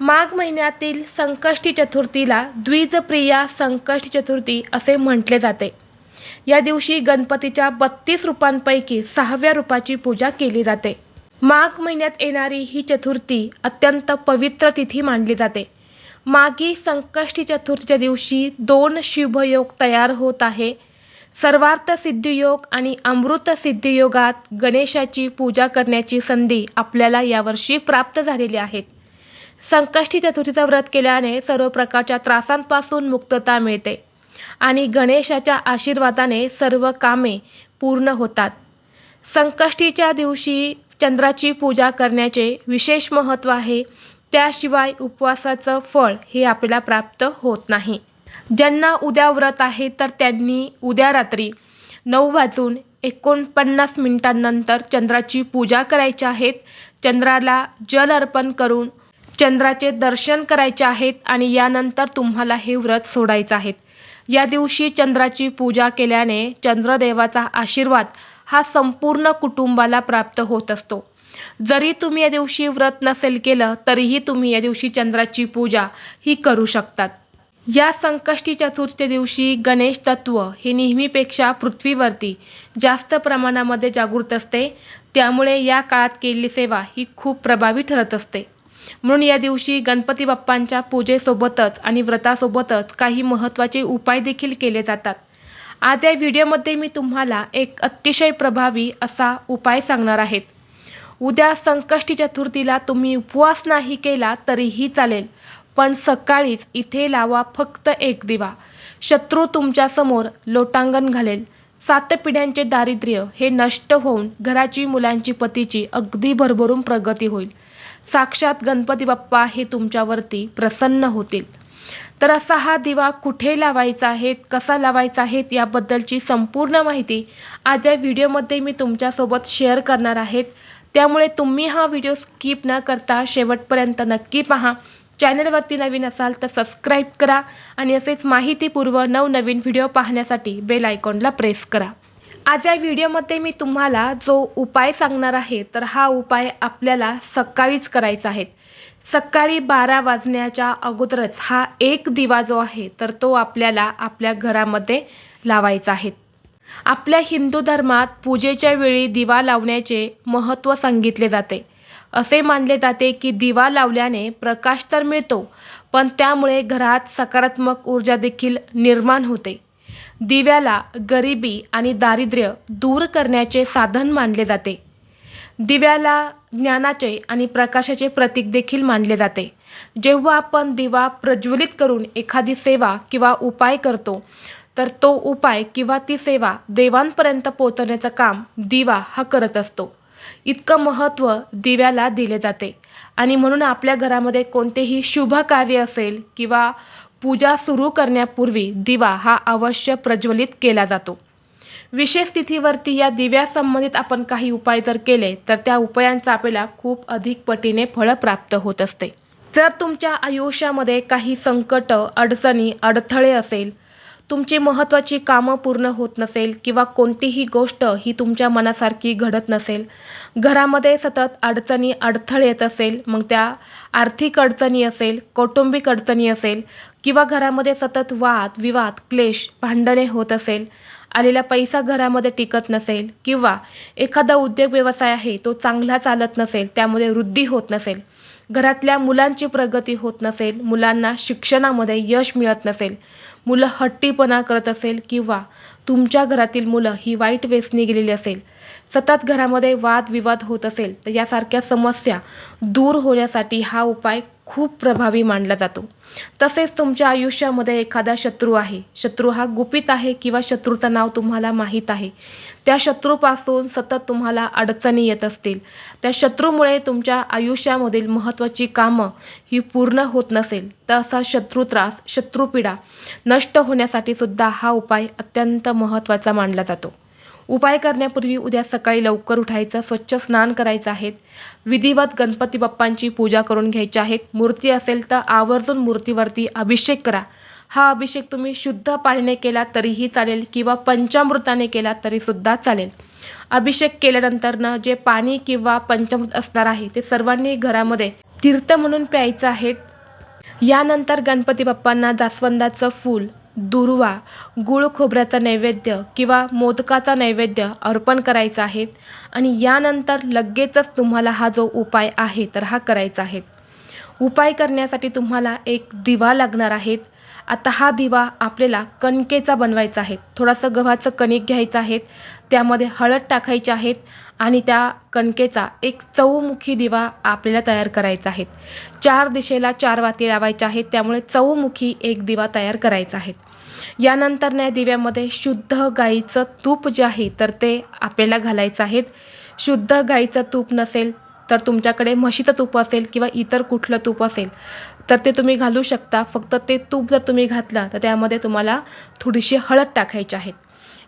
माघ महिन्यातील संकष्टी चतुर्थीला द्विजप्रिया संकष्टी चतुर्थी असे म्हटले जाते. या दिवशी गणपतीच्या बत्तीस रूपांपैकी सहाव्या रूपाची पूजा केली जाते. माघ महिन्यात येणारी ही चतुर्थी अत्यंत पवित्र तिथी मानली जाते. मागी संकष्टी चतुर्थीच्या दिवशी दोन शुभयोग तयार होत आहे. सर्वार्थ सिद्धियोग आणि अमृत सिद्धियोगात गणेशाची पूजा करण्याची संधी आपल्याला यावर्षी प्राप्त झालेली आहेत. संकष्टी चतुर्थीचं व्रत केल्याने सर्व प्रकारच्या त्रासांपासून मुक्तता मिळते आणि गणेशाच्या आशीर्वादाने सर्व कामे पूर्ण होतात. संकष्टीच्या दिवशी चंद्राची पूजा करण्याचे विशेष महत्त्व आहे. त्याशिवाय उपवासाचं फळ हे आपल्याला प्राप्त होत नाही. ज्यांना उद्या व्रत आहे तर त्यांनी उद्या रात्री नऊ वाजून एकोणपन्नास मिनिटांनंतर चंद्राची पूजा करायची आहेत चंद्राला जल अर्पण करून चंद्राचे दर्शन करायचे आहेत आणि यानंतर तुम्हाला हे व्रत सोडायचं आहेत. या दिवशी चंद्राची पूजा केल्याने चंद्रदेवाचा आशीर्वाद हा संपूर्ण कुटुंबाला प्राप्त होत असतो. जरी तुम्ही या दिवशी व्रत नसेल केलं तरीही तुम्ही या दिवशी चंद्राची पूजा ही करू शकतात. या संकष्टी चतुर्थी दिवशी गणेश तत्व हे नेहमीपेक्षा पृथ्वीवरती जास्त प्रमाणामध्ये जागृत असते. त्यामुळे या काळात केलेली सेवा ही खूप प्रभावी ठरत असते. म्हणून या दिवशी गणपती बाप्पांच्या पूजेसोबतच आणि व्रतासोबतच काही महत्त्वाचे उपाय देखील केले जातात. आज या व्हिडिओमध्ये मी तुम्हाला एक अतिशय प्रभावी असा उपाय सांगणार आहेत उद्या संकष्टी चतुर्थीला तुम्ही उपवास नाही केला तरीही चालेल पण सकाळीच इथे लावा फक्त एक दिवा. शत्रू तुमच्यासमोर लोटांगण घालेल. सात पिढ्यांचे दारिद्र्य हे नष्ट होऊन घराची मुलांची पतीची अगदी भरभरून प्रगती होईल. साक्षात गणपती बाप्पा हे तुमच्यावरती प्रसन्न होतील. तर असा हा दिवा कुठे लावायचा आहे कसा लावायचा आहे याबद्दलची संपूर्ण माहिती आज या व्हिडिओमध्ये मी तुमच्यासोबत शेअर करणार आहेत. त्यामुळे तुम्ही हा व्हिडिओ स्किप न करता शेवटपर्यंत नक्की पहा. चॅनलवरती नवीन असाल तर सबस्क्राईब करा आणि असेच माहितीपूर्व नवनवीन व्हिडिओ पाहण्यासाठी बेल आयकॉनला प्रेस करा. आज या व्हिडिओमध्ये मी तुम्हाला जो उपाय सांगणार आहे तर हा उपाय आपल्याला सकाळीच करायचा आहे. सकाळी बारा वाजण्याच्या अगोदरच हा एक दिवा जो आहे तर तो आपल्याला आपल्या घरामध्ये लावायचा आहे. आपल्या हिंदू धर्मात पूजेच्या वेळी दिवा लावण्याचे महत्त्व सांगितले जाते. असे मानले जाते की दिवा लावल्याने प्रकाश तर मिळतो पण त्यामुळे घरात सकारात्मक ऊर्जा देखील निर्माण होते. दिव्याला गरिबी आणि दारिद्र्य दूर करण्याचे साधन मानले जाते. दिव्याला ज्ञानाचे आणि प्रकाशाचे प्रतीक देखील मानले जाते. जेव्हा आपण दिवा प्रज्वलित करून एखादी सेवा किंवा उपाय करतो तर तो उपाय किंवा ती सेवा देवांपर्यंत पोहोचवण्याचं काम दिवा हा करत असतो. इतकं महत्त्व दिव्याला दिले जाते. आणि म्हणून आपल्या घरामध्ये कोणतेही शुभ कार्य असेल किंवा पूजा सुरू करण्यापूर्वी दिवा हा अवश्य प्रज्वलित केला जातो. विशेष तिथीवरती या दिव्यासंबंधित आपण काही उपाय जर केले तर त्या उपायांचा आपल्याला खूप अधिक पटीने फळं प्राप्त होत असते. जर तुमच्या आयुष्यामध्ये काही संकट अडचणी अडथळे असेल तुमची महत्त्वाची कामं पूर्ण होत नसेल किंवा कोणतीही गोष्ट ही तुमच्या मनासारखी घडत नसेल. घरामध्ये सतत अडचणी अडथळे येत असेल मग त्या आर्थिक अडचणी असेल कौटुंबिक अडचणी असेल किंवा घरामध्ये सतत वाद विवाद क्लेश भांडणे होत असेल आलेला पैसा घरामध्ये टिकत नसेल किंवा एखादा उद्योग व्यवसाय आहे तो चांगला चालत नसेल त्यामध्ये वृद्धी होत नसेल घरातल्या मुलांची प्रगती होत नसेल मुलांना शिक्षणामध्ये यश मिळत नसेल मुलं हट्टीपणा करत असेल किंवा तुमच्या घरातील मुलं ही वाईट व्यसनी गेलेली असेल सतत घरामध्ये वादविवाद होत असेल तर यासारख्या समस्या दूर होण्यासाठी हा उपाय खूप प्रभावी मानला जातो. तसेच तुमच्या आयुष्यामध्ये एखादा शत्रू आहे शत्रू हा गुपित आहे किंवा शत्रूचं नाव तुम्हाला माहीत आहे. त्या शत्रूपासून सतत तुम्हाला अडचणी येत असतील. त्या शत्रूमुळे तुमच्या आयुष्यामधील महत्त्वाची कामं ही पूर्ण होत नसेल तर असा शत्रू त्रास शत्रूपीडा नष्ट होण्यासाठी सुद्धा हा उपाय अत्यंत महत्त्वाचा मानला जातो. उपाय करण्यापूर्वी उद्या सकाळी लवकर उठायचं स्वच्छ स्नान करायचं आहेत. विधिवत गणपती बाप्पांची पूजा करून घ्यायची आहेत. मूर्ती असेल तर आवर्जून मूर्तीवरती अभिषेक करा. हा अभिषेक तुम्ही शुद्ध पाण्याने केला तरीही चालेल किंवा पंचामृताने केला तरीसुद्धा चालेल. अभिषेक केल्यानंतरनं जे पाणी किंवा पंचामृत असणार आहे ते सर्वांनी घरामध्ये तीर्थ म्हणून प्यायचं आहे यानंतर गणपती बाप्पांना जास्वंदाचं फूल दुर्वा गुळ खोबऱ्याचा नैवेद्य किंवा मोदकाचा नैवेद्य अर्पण करायचा आहे आणि यानंतर लगेचच तुम्हाला हा जो उपाय आहे तर हा करायचा आहे. उपाय करण्यासाठी तुम्हाला एक दिवा लागणार आहेत आता हा दिवा आपल्याला कणकेचा बनवायचा आहे. थोडासा गव्हाचं कणिक घ्यायचं आहे. त्यामध्ये हळद टाकायची आहेत आणि त्या कणकेचा एक चौमुखी दिवा आपल्याला तयार करायचा आहे. चार दिशेला चार वाती लावायच्या आहेत. त्यामुळे चौमुखी एक दिवा तयार करायचा आहे. यानंतर या दिव्यामध्ये शुद्ध गाईचं तूप जे आहे तर ते आपल्याला घालायचं आहे. शुद्ध गाईचं तूप नसेल तर तुमच्याकडे म्हशीचं तूप असेल किंवा इतर कुठलं तूप असेल तर ते तुम्ही घालू शकता. फक्त ते तूप जर तुम्ही घातलं तर त्यामध्ये तुम्हाला थोडीशी हळद टाकायची आहे.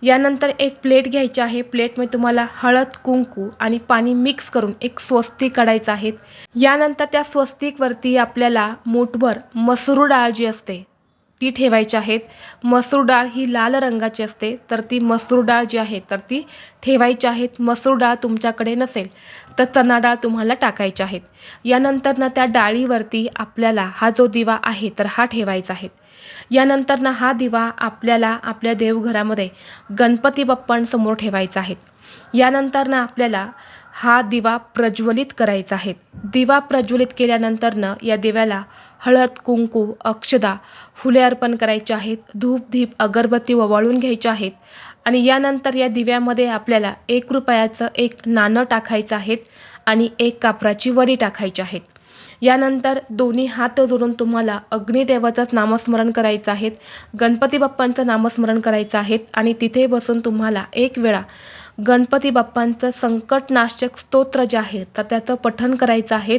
यानंतर एक प्लेट घ्यायची आहे. प्लेटमध्ये तुम्हाला हळद कुंकू आणि पाणी मिक्स करून एक स्वस्तिक काढायचं आहे. यानंतर त्या स्वस्तिकवरती आपल्याला मूठभर मसूर डाळ जी असते ती ठेवायची आहेत. मसूर डाळ ही लाल रंगाची असते तर ती मसूर डाळ जी आहे तर ती ठेवायची आहेत. मसूर डाळ तुमच्याकडे नसेल तर चना डाळ तुम्हाला टाकायची आहेत. यानंतर ना त्या डाळीवरती आपल्याला हा जो दिवा आहे तर हा ठेवायचा आहे. यानंतर ना हा दिवा आपल्याला आपल्या देवघरामध्ये गणपती बाप्पांसमोर ठेवायचा आहे. यानंतर ना आपल्याला हा दिवा प्रज्वलित करायचा आहे. दिवा प्रज्वलित केल्यानंतरनं या दिव्याला हळद कुंकू अक्षदा फुले अर्पण करायचे आहेत. धूप धीप अगरबत्ती ववाळून घ्यायच्या आहेत. आणि यानंतर या दिव्यामध्ये आपल्याला एक रुपयाचं एक नाणं टाकायचं आहेत आणि एक कापराची वडी टाकायची आहेत. यानंतर दोन्ही हात जोडून तुम्हाला अग्निदेवाचंच नामस्मरण करायचं आहेत. गणपती बाप्पांचं नामस्मरण करायचं आहे आणि तिथे बसून तुम्हाला एक वेळा गणपती बाप्पांचं संकटनाशक स्तोत्र जे आहे तर त्याचं पठण करायचं आहे.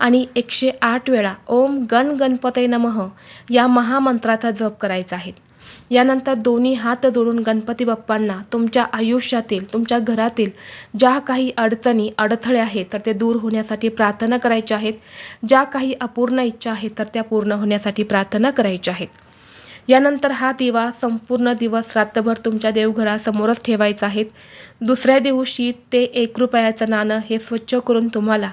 आणि एकशे आठ वेळा ओम गण गणपते नमः या महामंत्राचा जप करायचा आहे. यानंतर दोन्ही हात जोडून गणपती बाप्पांना तुमच्या आयुष्यातील तुमच्या घरातील ज्या काही अडचणी अडथळे आहेत तर ते दूर होण्यासाठी प्रार्थना करायच्या आहेत. ज्या काही अपूर्ण इच्छा आहेत तर त्या पूर्ण होण्यासाठी प्रार्थना करायच्या आहेत. यानंतर हा दिवा संपूर्ण दिवस रात्रभर तुमच्या देवघरासमोरच ठेवायचा आहे. दुसऱ्या दिवशी ते एक रुपयाचं नाणं हे स्वच्छ करून तुम्हाला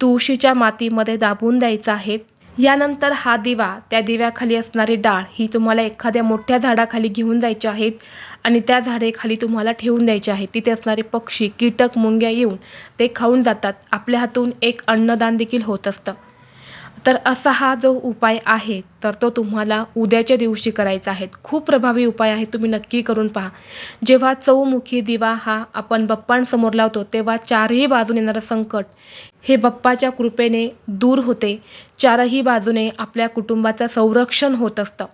तुळशीच्या मातीमध्ये दाबून द्यायचं आहे. यानंतर हा दिवा त्या दिव्याखाली असणारी डाळ ही तुम्हाला एखाद्या मोठ्या झाडाखाली घेऊन जायची आहेत आणि त्या झाडेखाली तुम्हाला ठेवून द्यायचे आहे. तिथे असणारे पक्षी कीटक मुंग्या येऊन ते खाऊन जातात. आपल्या हातून एक अन्नदान देखील होत असतं. तर असा हा जो उपाय आहे तर तो तुम्हाला उद्याच्या दिवशी करायचा आहे. खूप प्रभावी उपाय आहे तुम्ही नक्की करून पहा. जेव्हा चौमुखी दिवा हा आपण बाप्पांसमोर लावतो तेव्हा चारही बाजूने येणारं संकट हे बाप्पाच्या कृपेने दूर होते. चारही बाजूने आपल्या कुटुंबाचं संरक्षण होत असतं.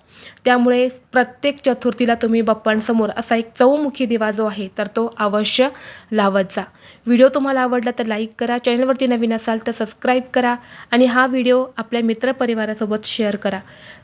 त्यामुळे प्रत्येक चतुर्थीला तुम्ही बाप्पांसमोर असा एक चौमुखी दिवा जो आहे तर तो अवश्य लावत जा. व्हिडिओ तुम्हाला आवडला तर लाईक करा चॅनलवरती नवीन असाल तर सबस्क्राईब करा आणि हा व्हिडिओ आपल्या मित्रपरिवारासोबत शेअर करा.